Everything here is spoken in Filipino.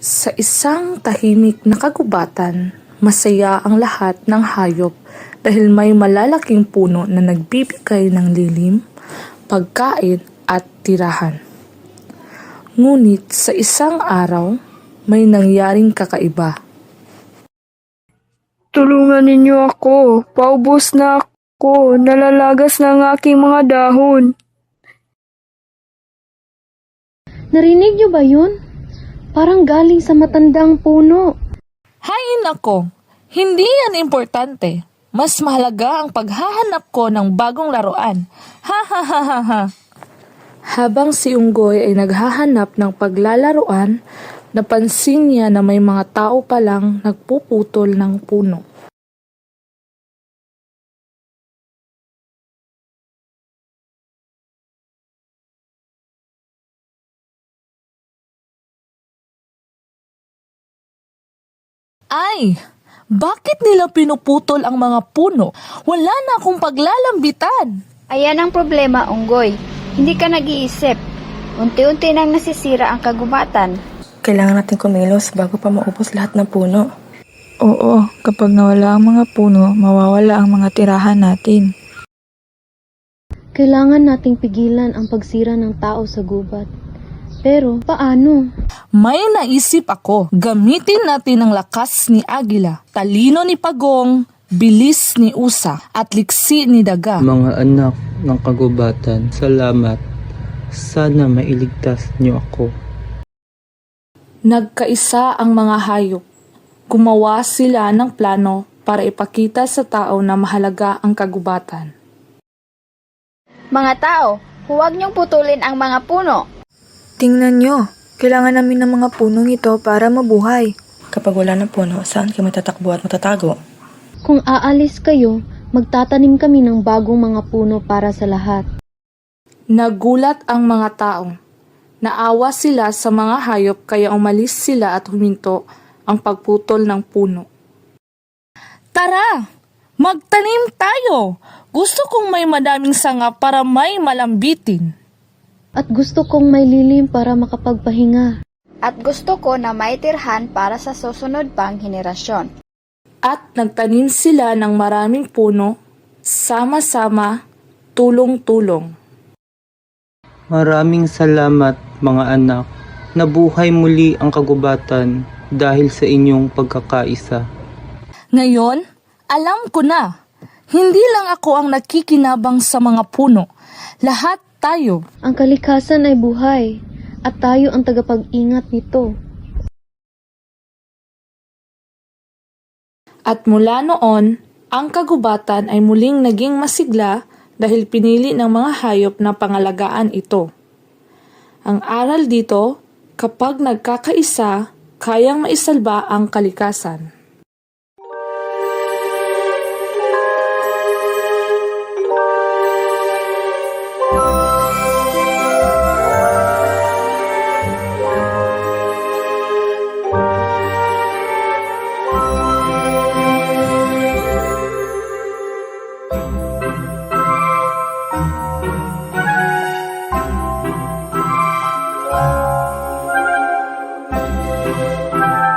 Sa isang tahimik na kagubatan, masaya ang lahat ng hayop dahil may malalaking puno na nagbibigay ng lilim, pagkain at tirahan. Ngunit sa isang araw, may nangyaring kakaiba. Tulungan ninyo ako. Paubos na ako. Nalalagas na ang aking mga dahon. Narinig niyo ba yun? Parang galing sa matandang puno. Hay nako, hindi yan importante. Mas mahalaga ang paghahanap ko ng bagong laruan. Ha ha ha ha ha. Habang si Unggoy ay naghahanap ng paglalaruan, napansin niya na may mga tao palang nagpuputol ng puno. Ay, bakit nila pinuputol ang mga puno? Wala na akong paglalambitan. Ayan ang problema, Unggoy. Hindi ka nag-iisip. Unti-unti nang nasisira ang kagubatan. Kailangan natin kumilos bago pa maubos lahat ng puno. Oo, kapag nawala ang mga puno, mawawala ang mga tirahan natin. Kailangan nating pigilan ang pagsira ng tao sa gubat. Pero paano? May naisip ako, gamitin natin ang lakas ni Agila, talino ni Pagong, bilis ni Usa, at liksi ni Daga. Mga anak ng kagubatan, salamat. Sana mailigtas niyo ako. Nagkaisa ang mga hayop. Gumawa sila ng plano para ipakita sa tao na mahalaga ang kagubatan. Mga tao, huwag niyong putulin ang mga puno. Tingnan nyo, kailangan namin ng mga punong ito para mabuhay. Kapag wala ng puno, saan kayo matatakbo at matatago? Kung aalis kayo, magtatanim kami ng bagong mga puno para sa lahat. Nagulat ang mga tao. Naawa sila sa mga hayop kaya umalis sila at huminto ang pagputol ng puno. Tara! Magtanim tayo! Gusto kong may madaming sanga para may malambitin. At gusto kong may lilim para makapagpahinga. At gusto ko na maitirhan para sa susunod pang henerasyon. At nagtanim sila ng maraming puno, sama-sama, tulong-tulong. Maraming salamat mga anak. Nabuhay muli ang kagubatan dahil sa inyong pagkakaisa. Ngayon, alam ko na, hindi lang ako ang nakikinabang sa mga puno. Lahat tayo. Ang kalikasan ay buhay at tayo ang tagapag-ingat nito. At mula noon, ang kagubatan ay muling naging masigla dahil pinili ng mga hayop na pangalagaan ito. Ang aral dito, kapag nagkakaisa, kayang maisalba ang kalikasan. Música